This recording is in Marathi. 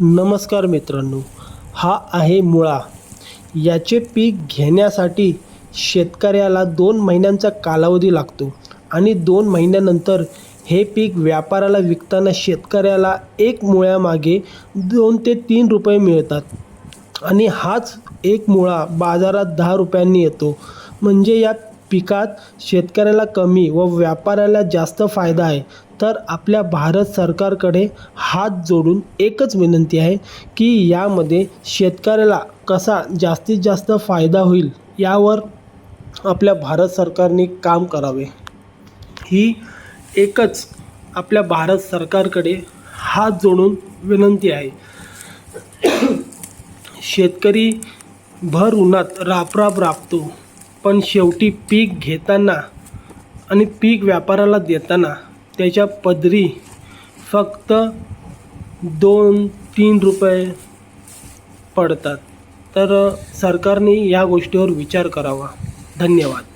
नमस्कार मित्रांनो हा आहे मुळा. याचे पीक घेण्यासाठी शेतकऱ्याला दोन महिन्यांचा कालावधी लागतो आणि दोन महिन्यानंतर हे पीक व्यापाराला विकताना शेतकऱ्याला एक मुळ्यामागे दोन ते तीन रुपये मिळतात. आणि हाच एक मुळा बाजारात दहा रुपयांनी येतो. म्हणजे या पिकात शेतकऱ्याला कमी व व्यापाऱ्याला जास्त फायदा आहे तर आपल्या भारत सरकारकडे हात जोडून एकच विनंती आहे की यामध्ये शेतकऱ्याला कसा जास्तीत जास्त फायदा होईल यावर आपल्या भारत सरकारने काम करावे. ही एकच आपल्या भारत सरकारकडे हात जोडून विनंती आहे. शेतकरी भर उन्हात रापराप राबतो. पण शेवटी पीक घेताना आणि पीक व्यापाराला देताना त्याच्या पदरी फक्त दोन तीन रुपये पडतात. तर सरकारने या गोष्टीवर विचार करावा. धन्यवाद.